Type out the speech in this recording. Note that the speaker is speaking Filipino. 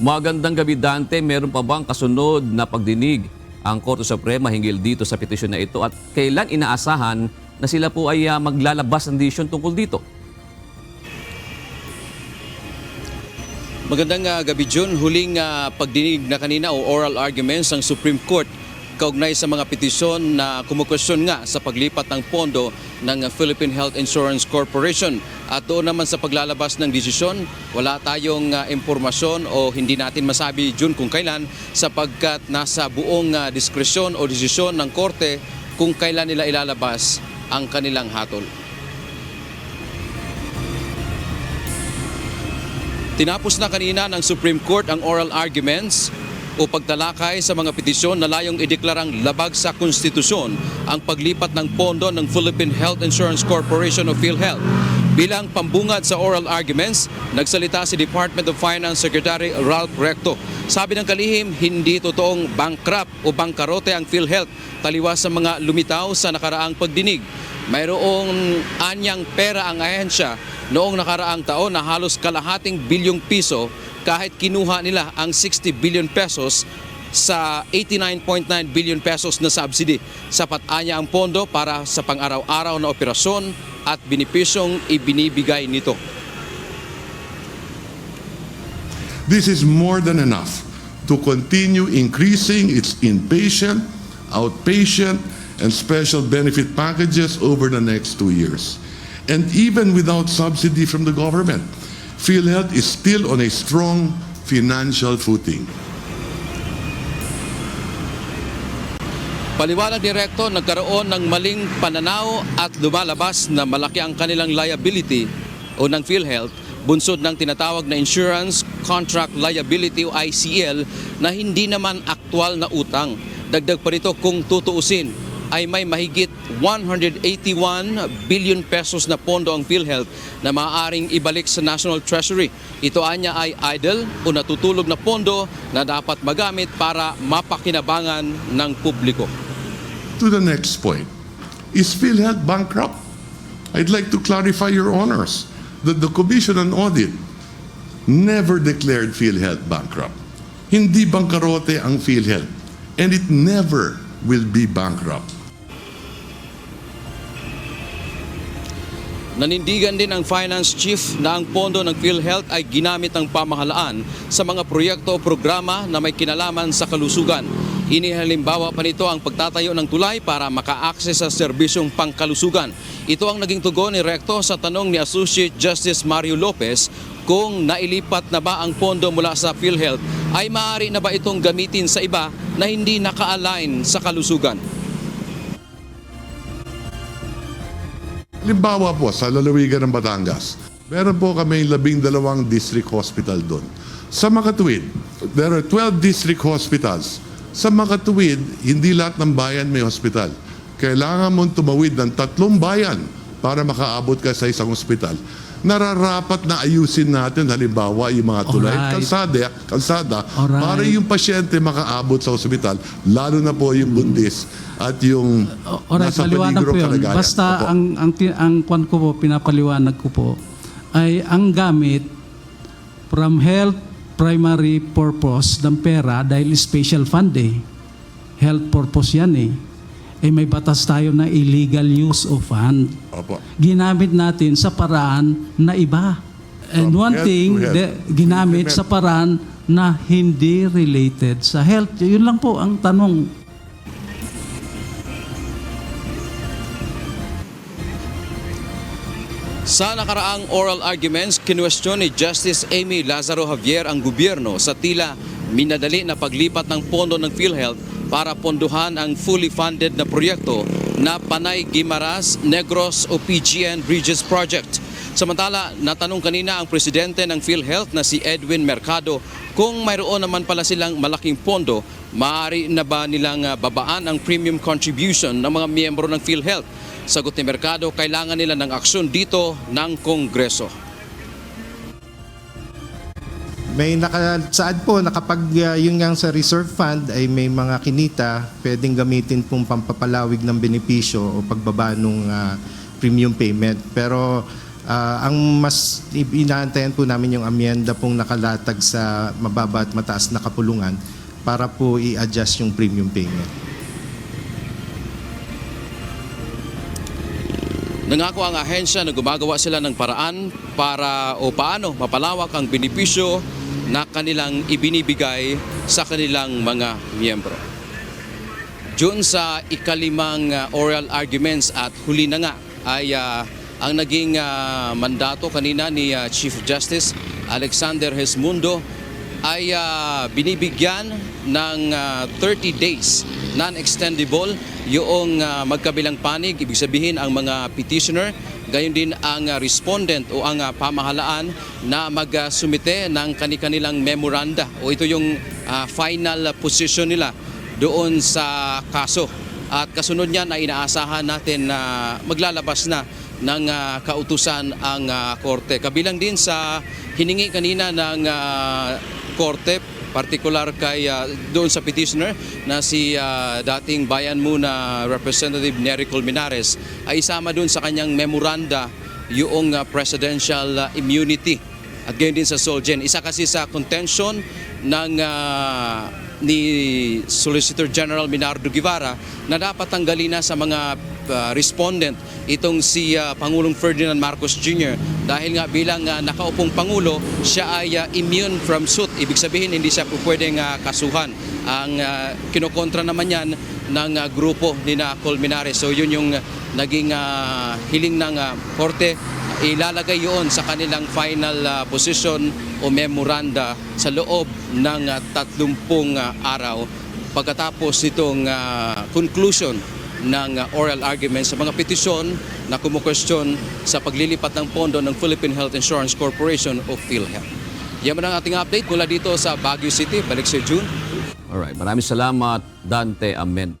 Magandang gabi Dante, meron pa bang kasunod na pagdinig ang Korte Suprema hinggil dito sa petisyon na ito at kailan inaasahan na sila po ay ah, maglalabas ng desisyon tungkol dito? Magandang ah, gabi Jun. Huling ah, pagdinig na kanina o oral arguments ng Supreme Court kaugnay sa mga petisyon na kumukwestiyon nga sa paglipat ng pondo ng Philippine Health Insurance Corporation. At doon naman sa paglalabas ng desisyon, wala tayong ah, impormasyon o hindi natin masabi Jun kung kailan sapagkat nasa buong ah, diskresyon o desisyon ng korte kung kailan nila ilalabas ang kanilang hatol. Tinapos na kanina ng Supreme Court ang oral arguments o pagtalakay sa mga petisyon na layong ideklarang labag sa konstitusyon ang paglipat ng pondo ng Philippine Health Insurance Corporation o PhilHealth. Bilang pambungad sa oral arguments, nagsalita si Department of Finance Secretary Ralph Recto. Sabi ng kalihim, hindi totoong bankrupt o bangkarote ang PhilHealth taliwas sa mga lumitaw sa nakaraang pagdinig. Mayroong anyang pera ang ahensya noong nakaraang taon na halos kalahating bilyong piso kahit kinuha nila ang 60 billion pesos sa 89.9 billion pesos na subsidy. Sapat anya ang pondo para sa pang-araw-araw na operasyon at binipisyong ibinibigay nito. This is more than enough to continue increasing its inpatient, outpatient, and special benefit packages over the next two years. And even without subsidy from the government, PhilHealth is still on a strong financial footing. Paliwanag ni nagkaroon ng maling pananaw at lumalabas na malaki ang kanilang liability o ng PhilHealth bunsod ng tinatawag na Insurance Contract Liability o ICL na hindi naman aktwal na utang. Dagdag pa rito kung tutuusin ay may mahigit 181 billion pesos na pondo ang PhilHealth na maaaring ibalik sa National Treasury. Ito anya ay idle o natutulog na pondo na dapat magamit para mapakinabangan ng publiko. To the next point, is PhilHealth bankrupt? I'd like to clarify your honors that the Commission on Audit never declared PhilHealth bankrupt. Hindi bangkarote ang PhilHealth and it never will be bankrupt. Nanindigan din ang finance chief na ang pondo ng PhilHealth ay ginamit ng pamahalaan sa mga proyekto o programa na may kinalaman sa kalusugan. Inihalimbawa pa nito ang pagtatayo ng tulay para maka-access sa serbisyong pangkalusugan. Ito ang naging tugon ni Recto sa tanong ni Associate Justice Mario Lopez kung nailipat na ba ang pondo mula sa PhilHealth ay maaari na ba itong gamitin sa iba na hindi naka-align sa kalusugan. Halimbawa po, sa lalawigan ng Batangas, meron po kami labing dalawang district hospital doon. Sa Makatuwid, there are 12 district hospitals. Sa Makatuwid, hindi lahat ng bayan may hospital. Kailangan mong tumawid ng tatlong bayan para makaabot ka sa isang hospital. Nararapat na ayusin natin halimbawa yung mga tulay Alright. kalsada, kalsada Alright. para yung pasyente makaabot sa ospital, lalo na po yung bundis at yung Alright, nasa maliwanag paligro po yun. kalagayan. Basta Opo. ang, ang, ti- ang kwan ko po, pinapaliwanag ko po, ay ang gamit from health primary purpose ng pera dahil special fund eh. Health purpose yan eh. Eh may batas tayo na illegal use of fund. Opo. Ginamit natin sa paraan na iba. And From one health thing, to health. de- ginamit sa paraan na hindi related sa health. Yun lang po ang tanong. Sa nakaraang oral arguments, kinwestiyon ni Justice Amy Lazaro Javier ang gobyerno sa tila minadali na paglipat ng pondo ng PhilHealth para ponduhan ang fully funded na proyekto na Panay Gimaras Negros o PGN Bridges Project. Samantala, natanong kanina ang presidente ng PhilHealth na si Edwin Mercado kung mayroon naman pala silang malaking pondo, maaari na ba nilang ah, babaan ang premium contribution ng mga miyembro ng PhilHealth? Sagot ni Mercado, kailangan nila ng aksyon dito ng Kongreso. May nakasaad po na kapag uh, yun nga sa reserve fund ay may mga kinita, pwedeng gamitin pong pampapalawig ng benepisyo o pagbaba ng premium payment. Pero Ah, ang mas inaantayan po namin yung amyenda pong nakalatag sa mababa at mataas na kapulungan para po i-adjust yung premium payment. Nangako ang ahensya na gumagawa sila ng paraan para o paano mapalawak ang benepisyo na kanilang ibinibigay sa kanilang mga miyembro. Diyon sa ikalimang uh, oral arguments at huli na nga ay uh, ang naging uh, mandato kanina ni uh, Chief Justice Alexander Hesmundo ay uh, binibigyan ng uh, 30 days non-extendable yung uh, magkabilang panig, ibig sabihin ang mga petitioner, gayon din ang uh, respondent o ang uh, pamahalaan na mag-sumite ng kanilang memoranda o ito yung uh, final position nila doon sa kaso. At kasunod niyan ay inaasahan natin na maglalabas na ng ah, kautusan ang ah, korte. Kabilang din sa hiningi kanina ng ah, korte, partikular kay ah, doon sa petitioner na si ah, dating bayan muna Representative Nery Colmenares ay isama doon sa kanyang memoranda yung ah, presidential ah, immunity at gayon din sa Solgen. Isa kasi sa contention ng ah, ni Solicitor General Minardo Guevara na dapat tanggalin na sa mga ah, respondent itong si ah, Pangulong Ferdinand Marcos Jr. dahil nga bilang ah, nakaupong Pangulo, siya ay ah, immune from suit. Ibig sabihin hindi siya pwedeng ah, kasuhan. Ang ah, kinokontra naman yan ng ah, grupo ni na Colmenares. So yun yung naging ah, hiling ng ah, korte ilalagay yun sa kanilang final uh, position o memoranda sa loob ng uh, 30 uh, araw pagkatapos itong uh, conclusion ng uh, oral argument sa mga petisyon na kumukwestiyon sa paglilipat ng pondo ng Philippine Health Insurance Corporation o PhilHealth. Yan man ang ating update mula dito sa Baguio City. Balik sa June. Alright, maraming salamat Dante Amen.